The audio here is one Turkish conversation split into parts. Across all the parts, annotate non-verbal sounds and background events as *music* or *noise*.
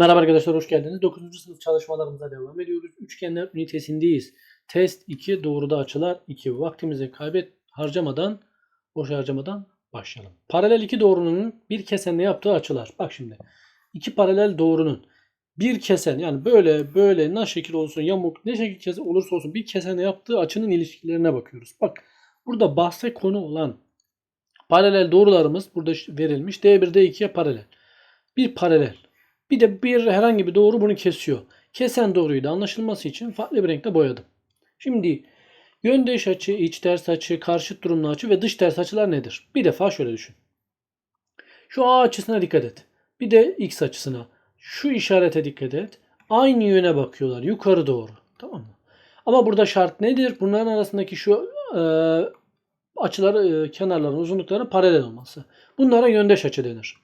Merhaba arkadaşlar hoş geldiniz. 9. sınıf çalışmalarımıza devam ediyoruz. Üçgenler ünitesindeyiz. Test 2 doğruda açılar 2. Vaktimizi kaybet harcamadan, boş harcamadan başlayalım. Paralel iki doğrunun bir kesenle yaptığı açılar. Bak şimdi. iki paralel doğrunun bir kesen yani böyle böyle ne şekil olsun yamuk ne şekil kesen olursa olsun bir kesenle yaptığı açının ilişkilerine bakıyoruz. Bak burada bahse konu olan paralel doğrularımız burada verilmiş. D1 D2'ye paralel. Bir paralel. Bir de bir herhangi bir doğru bunu kesiyor. Kesen doğruyu da anlaşılması için farklı bir renkte boyadım. Şimdi yöndeş açı, iç ters açı, karşıt durumlu açı ve dış ters açılar nedir? Bir defa şöyle düşün. Şu A açısına dikkat et. Bir de X açısına. Şu işarete dikkat et. Aynı yöne bakıyorlar. Yukarı doğru. Tamam mı? Ama burada şart nedir? Bunların arasındaki şu e, açıları, e, kenarların uzunluklarının paralel olması. Bunlara yöndeş açı denir.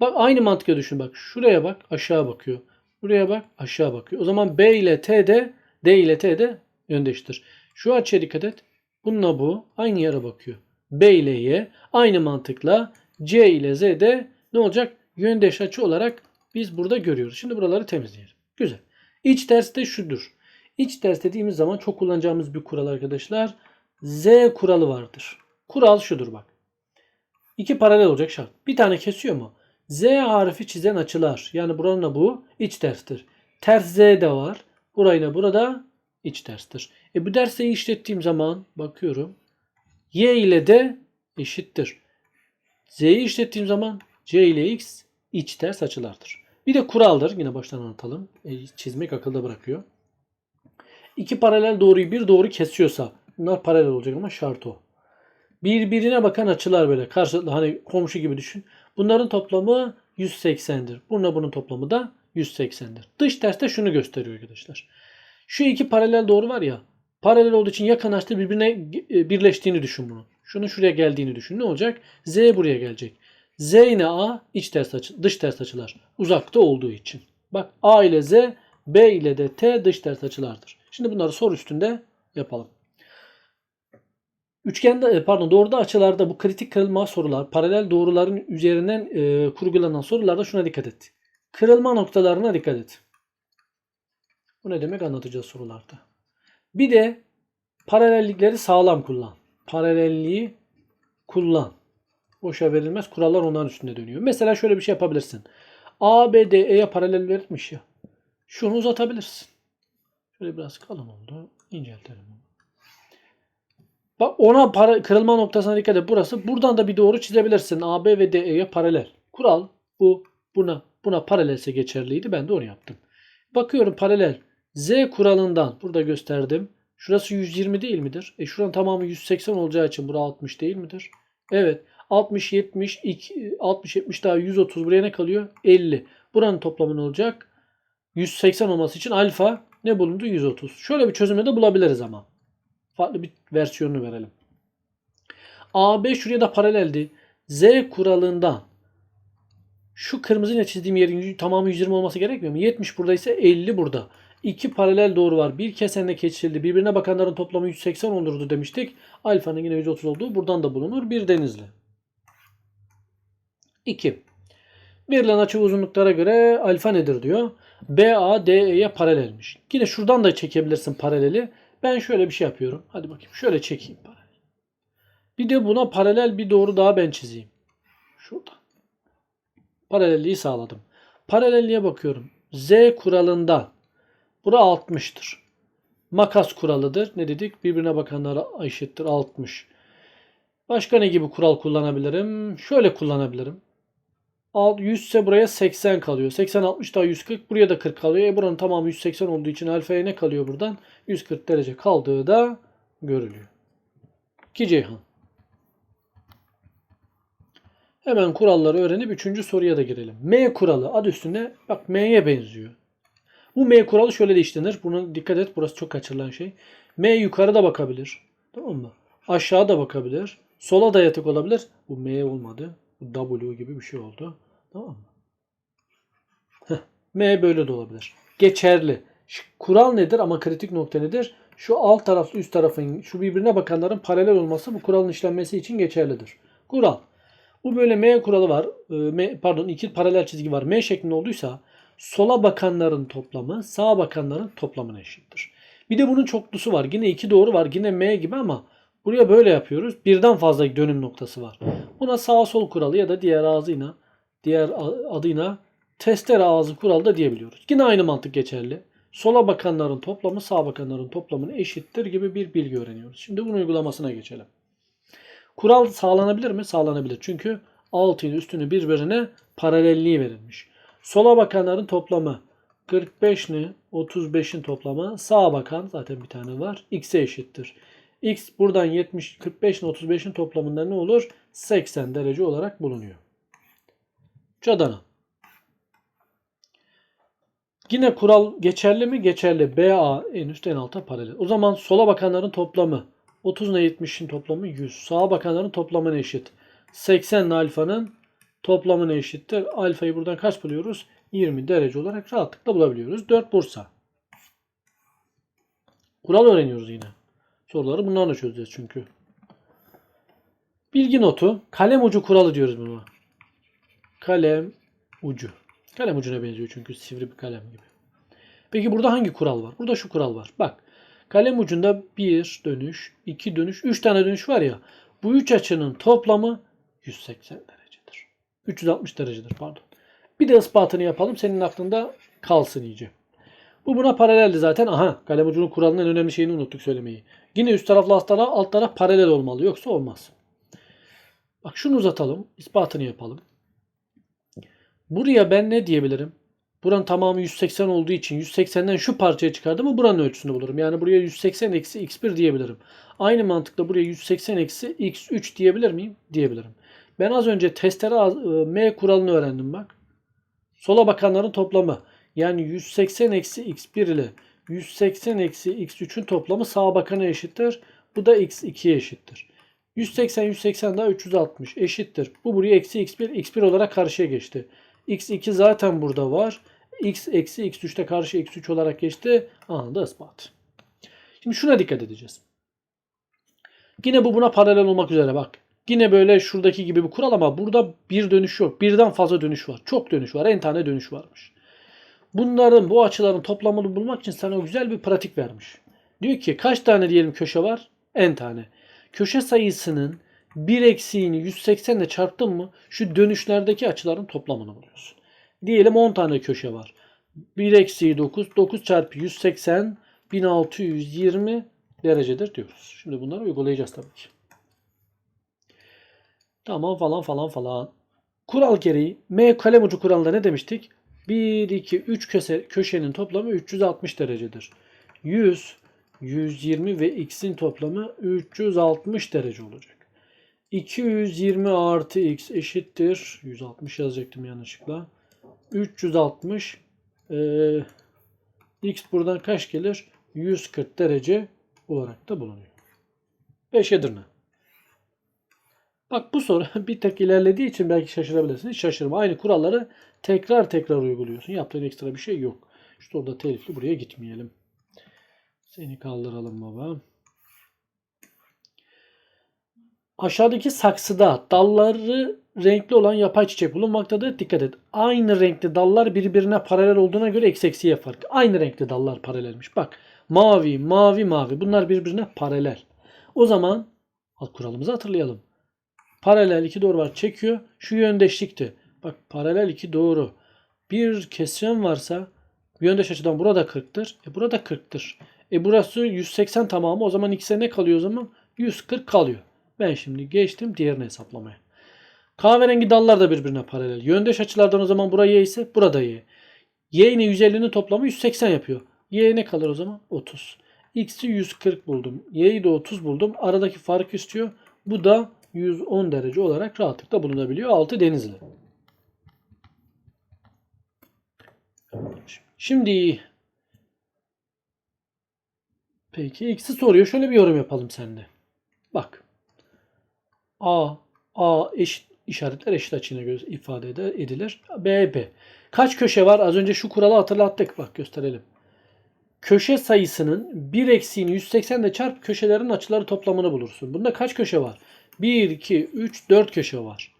Bak aynı mantıkla düşün bak. Şuraya bak aşağı bakıyor. Buraya bak aşağı bakıyor. O zaman B ile T de D ile T de yöndeştir. Şu açıya dikkat et. Bununla bu aynı yere bakıyor. B ile Y aynı mantıkla C ile Z de ne olacak? Yöndeş açı olarak biz burada görüyoruz. Şimdi buraları temizleyelim. Güzel. İç ters de şudur. İç ters dediğimiz zaman çok kullanacağımız bir kural arkadaşlar. Z kuralı vardır. Kural şudur bak. İki paralel olacak şart. Bir tane kesiyor mu? Z harfi çizen açılar. Yani buranın bu iç terstir. Ters Z de var. Burayla burada iç terstir. E bu dersi işlettiğim zaman bakıyorum. Y ile de eşittir. Z'yi işlettiğim zaman C ile X iç ters açılardır. Bir de kuraldır. Yine baştan anlatalım. E, çizmek akılda bırakıyor. İki paralel doğruyu bir doğru kesiyorsa bunlar paralel olacak ama şart o. Birbirine bakan açılar böyle karşılıklı hani komşu gibi düşün. Bunların toplamı 180'dir. Bununla bunun toplamı da 180'dir. Dış terste şunu gösteriyor arkadaşlar. Şu iki paralel doğru var ya. Paralel olduğu için yakınlaştı birbirine e, birleştiğini düşün bunu. Şunun şuraya geldiğini düşün. Ne olacak? Z buraya gelecek. Z ile A iç ters açı, dış ters açılar. Uzakta olduğu için. Bak A ile Z, B ile de T dış ters açılardır. Şimdi bunları soru üstünde yapalım. Üçgende e, pardon doğruda açılarda bu kritik kırılma sorular paralel doğruların üzerinden e, kurgulanan sorularda şuna dikkat et. Kırılma noktalarına dikkat et. Bu ne demek anlatacağız sorularda. Bir de paralellikleri sağlam kullan. Paralelliği kullan. Boşa verilmez. Kurallar onların üstünde dönüyor. Mesela şöyle bir şey yapabilirsin. A, B, D, E'ye paralel verilmiş ya. Şunu uzatabilirsin. Şöyle biraz kalın oldu. İnceltelim. Bak ona para, kırılma noktasına dikkat et. Burası. Buradan da bir doğru çizebilirsin. AB ve DE'ye paralel. Kural bu. Buna buna paralelse geçerliydi. Ben de onu yaptım. Bakıyorum paralel. Z kuralından burada gösterdim. Şurası 120 değil midir? E şuranın tamamı 180 olacağı için bura 60 değil midir? Evet. 60 70 2, 60 70 daha 130 buraya ne kalıyor? 50. Buranın toplamı ne olacak? 180 olması için alfa ne bulundu? 130. Şöyle bir çözümle de bulabiliriz ama farklı bir versiyonunu verelim. AB şuraya da paraleldi. Z kuralından şu kırmızıyla çizdiğim yerin tamamı 120 olması gerekmiyor mu? 70 burada ise 50 burada. İki paralel doğru var. Bir kesenle geçildi. Birbirine bakanların toplamı 180 olurdu demiştik. Alfanın yine 130 olduğu buradan da bulunur. Bir denizli. 2. Verilen açı uzunluklara göre alfa nedir diyor. BA DE'ye paralelmiş. Yine şuradan da çekebilirsin paraleli. Ben şöyle bir şey yapıyorum. Hadi bakayım şöyle çekeyim paralel. Bir de buna paralel bir doğru daha ben çizeyim. Şurada. Paralelliği sağladım. Paralelliğe bakıyorum. Z kuralında bura 60'tır. Makas kuralıdır. Ne dedik? Birbirine bakanlara eşittir 60. Başka ne gibi kural kullanabilirim? Şöyle kullanabilirim. 100 ise buraya 80 kalıyor. 80 60 daha 140 buraya da 40 kalıyor. E buranın tamamı 180 olduğu için alfaya ne kalıyor buradan? 140 derece kaldığı da görülüyor. 2 Ceyhan. Hemen kuralları öğrenip 3. soruya da girelim. M kuralı adı üstünde bak M'ye benziyor. Bu M kuralı şöyle de işlenir. Buna dikkat et. Burası çok kaçırılan şey. M yukarıda bakabilir. Tamam mı? Aşağıda bakabilir. Sola da yatık olabilir. Bu M olmadı. W gibi bir şey oldu. Tamam mı? M böyle de olabilir. Geçerli. Kural nedir ama kritik nokta nedir? Şu alt taraflı üst tarafın şu birbirine bakanların paralel olması bu kuralın işlenmesi için geçerlidir. Kural. Bu böyle M kuralı var. Ee, M, pardon iki paralel çizgi var. M şeklinde olduysa sola bakanların toplamı sağa bakanların toplamına eşittir. Bir de bunun çoklusu var. Yine iki doğru var. Yine M gibi ama buraya böyle yapıyoruz. Birden fazla dönüm noktası var. Buna sağ sol kuralı ya da diğer ağzıyla diğer adıyla testere ağzı kuralı da diyebiliyoruz. Yine aynı mantık geçerli. Sola bakanların toplamı sağa bakanların toplamına eşittir gibi bir bilgi öğreniyoruz. Şimdi bunun uygulamasına geçelim. Kural sağlanabilir mi? Sağlanabilir. Çünkü altı ile üstünü birbirine paralelliği verilmiş. Sola bakanların toplamı 45 ne? 35'in toplamı. Sağa bakan zaten bir tane var. X'e eşittir. X buradan 70, 45 ile 35'in toplamında ne olur? 80 derece olarak bulunuyor. Cadana. Yine kural geçerli mi? Geçerli. BA en üst en alta paralel. O zaman sola bakanların toplamı 30 ile 70'in toplamı 100. Sağa bakanların toplamına eşit. 80 ile alfanın toplamına eşittir. Alfayı buradan kaç buluyoruz? 20 derece olarak rahatlıkla bulabiliyoruz. 4 Bursa. Kural öğreniyoruz yine. Soruları bunlarla çözeceğiz çünkü. Bilgi notu. Kalem ucu kuralı diyoruz buna. Kalem ucu. Kalem ucuna benziyor çünkü sivri bir kalem gibi. Peki burada hangi kural var? Burada şu kural var. Bak. Kalem ucunda bir dönüş, iki dönüş, üç tane dönüş var ya. Bu üç açının toplamı 180 derecedir. 360 derecedir pardon. Bir de ispatını yapalım. Senin aklında kalsın iyice. Bu buna paraleldi zaten. Aha kalem ucunun kuralının en önemli şeyini unuttuk söylemeyi. Yine üst tarafla alt taraf, alt taraf paralel olmalı. Yoksa olmaz. Bak şunu uzatalım. ispatını yapalım. Buraya ben ne diyebilirim? Buranın tamamı 180 olduğu için 180'den şu parçaya çıkardım mı buranın ölçüsünü bulurum. Yani buraya 180 eksi x1 diyebilirim. Aynı mantıkla buraya 180 eksi x3 diyebilir miyim? Diyebilirim. Ben az önce testere e, m kuralını öğrendim bak. Sola bakanların toplamı. Yani 180 eksi x1 ile 180 eksi x3'ün toplamı sağa bakana eşittir. Bu da x2'ye eşittir. 180 180 daha 360 eşittir. Bu buraya eksi x1 x1 olarak karşıya geçti. x2 zaten burada var. x eksi x3'te karşı x3 olarak geçti. Anında ispat. Şimdi şuna dikkat edeceğiz. Yine bu buna paralel olmak üzere bak. Yine böyle şuradaki gibi bir kural ama burada bir dönüş yok. Birden fazla dönüş var. Çok dönüş var. En tane dönüş varmış. Bunların bu açıların toplamını bulmak için sana güzel bir pratik vermiş. Diyor ki kaç tane diyelim köşe var? En tane. Köşe sayısının bir eksiğini 180 ile çarptın mı şu dönüşlerdeki açıların toplamını buluyorsun. Diyelim 10 tane köşe var. 1 eksiği 9. 9 çarpı 180 1620 derecedir diyoruz. Şimdi bunları uygulayacağız tabii ki. Tamam falan falan falan. Kural gereği M kalem ucu kuralında ne demiştik? 1, 2, 3 köşe, köşenin toplamı 360 derecedir. 100, 120 ve x'in toplamı 360 derece olacak. 220 artı x eşittir. 160 yazacaktım yanlışlıkla. 360 eee, x buradan kaç gelir? 140 derece olarak da bulunuyor. 5 Edirne. Bak bu soru *laughs* bir tek ilerlediği için belki şaşırabilirsin. Hiç şaşırma. Aynı kuralları tekrar tekrar uyguluyorsun. Yaptığın ekstra bir şey yok. İşte orada telifli buraya gitmeyelim. Seni kaldıralım baba. Aşağıdaki saksıda dalları renkli olan yapay çiçek bulunmaktadır. Dikkat et. Aynı renkli dallar birbirine paralel olduğuna göre eksi eksiye fark. Aynı renkli dallar paralelmiş. Bak mavi, mavi, mavi. Bunlar birbirine paralel. O zaman alt kuralımızı hatırlayalım. Paralel iki doğru var çekiyor. Şu yöndeşlikti. Bak paralel iki doğru. Bir kesren varsa yöndeş açıdan burada 40'tır. E burada 40'tır. E burası 180 tamamı. O zaman x'e ne kalıyor o zaman? 140 kalıyor. Ben şimdi geçtim diğerini hesaplamaya. Kahverengi dallar da birbirine paralel. Yöndeş açılardan o zaman buraya y ise burada y. Y ile 150'nin toplamı 180 yapıyor. Y ne kalır o zaman? 30. X'i 140 buldum. Y'yi de 30 buldum. Aradaki fark istiyor. Bu da 110 derece olarak rahatlıkla bulunabiliyor. Altı denizli. Şimdi peki x'i soruyor. Şöyle bir yorum yapalım seninle. Bak. A A eşit işaretler eşit açıyla ifade edilir. B B. Kaç köşe var? Az önce şu kuralı hatırlattık. Bak gösterelim. Köşe sayısının 1 eksiğini 180 ile çarp köşelerin açıları toplamını bulursun. Bunda kaç köşe var? 1, 2, 3, 4 köşe var.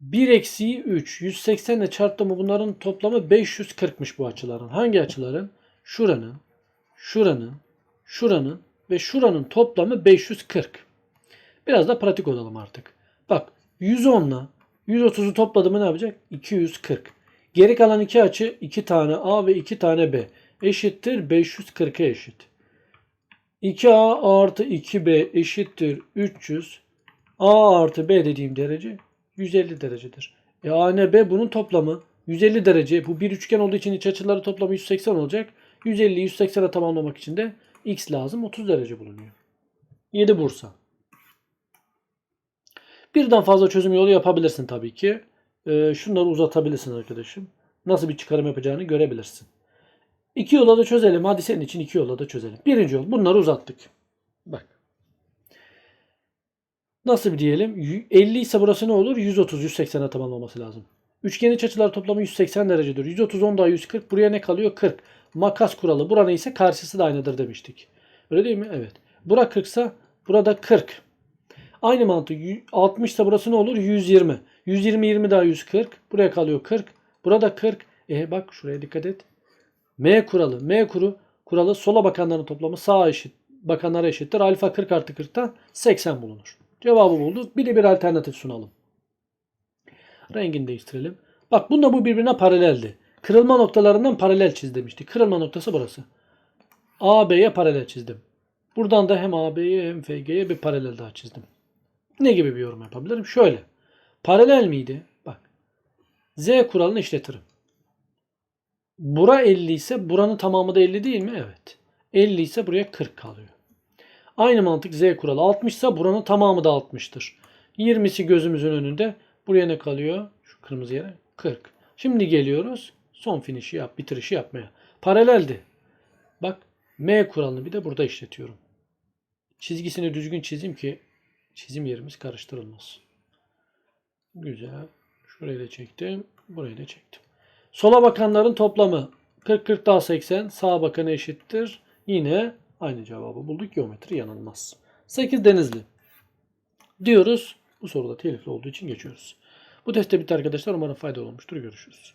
1 eksiği 3. 180 ile çarptığımı bunların toplamı 540'mış bu açıların. Hangi açıların? Şuranın, şuranın, şuranın ve şuranın toplamı 540. Biraz da pratik olalım artık. Bak 110 ile 130'u topladığımı ne yapacak? 240. Geri kalan iki açı 2 tane A ve 2 tane B eşittir 540'a eşit. 2A artı 2B eşittir 300. A artı B dediğim derece 150 derecedir. E A ne B bunun toplamı 150 derece. Bu bir üçgen olduğu için iç açıları toplamı 180 olacak. 150'yi 180'e tamamlamak için de x lazım 30 derece bulunuyor. 7 Bursa. Birden fazla çözüm yolu yapabilirsin tabii ki. Ee, şunları uzatabilirsin arkadaşım. Nasıl bir çıkarım yapacağını görebilirsin. İki yola da çözelim. Hadi senin için iki yola da çözelim. Birinci yol. Bunları uzattık. Bak. Nasıl bir diyelim? Y- 50 ise burası ne olur? 130, 180'e tamamlaması lazım. Üçgen iç açılar toplamı 180 derecedir. 130, 10 daha 140. Buraya ne kalıyor? 40. Makas kuralı. Buranın ise karşısı da aynıdır demiştik. Öyle değil mi? Evet. Bura 40 ise burada 40. Aynı mantık. Y- 60 ise burası ne olur? 120. 120, 20 daha 140. Buraya kalıyor 40. Burada 40. E bak şuraya dikkat et. M kuralı. M kuru kuralı sola bakanların toplamı sağa eşit bakanlara eşittir. Alfa 40 artı 40'tan 80 bulunur. Cevabı bulduk. Bir de bir alternatif sunalım. Rengini değiştirelim. Bak bununla bu birbirine paraleldi. Kırılma noktalarından paralel çiz demiştik. Kırılma noktası burası. AB'ye paralel çizdim. Buradan da hem AB'ye hem FG'ye bir paralel daha çizdim. Ne gibi bir yorum yapabilirim? Şöyle. Paralel miydi? Bak. Z kuralını işletirim. Bura 50 ise buranın tamamı da 50 değil mi? Evet. 50 ise buraya 40 kalıyor. Aynı mantık Z kuralı. 60 ise buranın tamamı da 60'tır. 20'si gözümüzün önünde. Buraya ne kalıyor? Şu kırmızı yere 40. Şimdi geliyoruz son finişi yap, bitirişi yapmaya. Paraleldi. Bak M kuralını bir de burada işletiyorum. Çizgisini düzgün çizeyim ki çizim yerimiz karıştırılmasın. Güzel. Şurayı da çektim. Burayı da çektim. Sola bakanların toplamı 40 40 daha 80. Sağa bakanı eşittir. Yine aynı cevabı bulduk. Geometri yanılmaz. 8 Denizli. Diyoruz. Bu soruda telifli olduğu için geçiyoruz. Bu testte bitti arkadaşlar. Umarım faydalı olmuştur. Görüşürüz.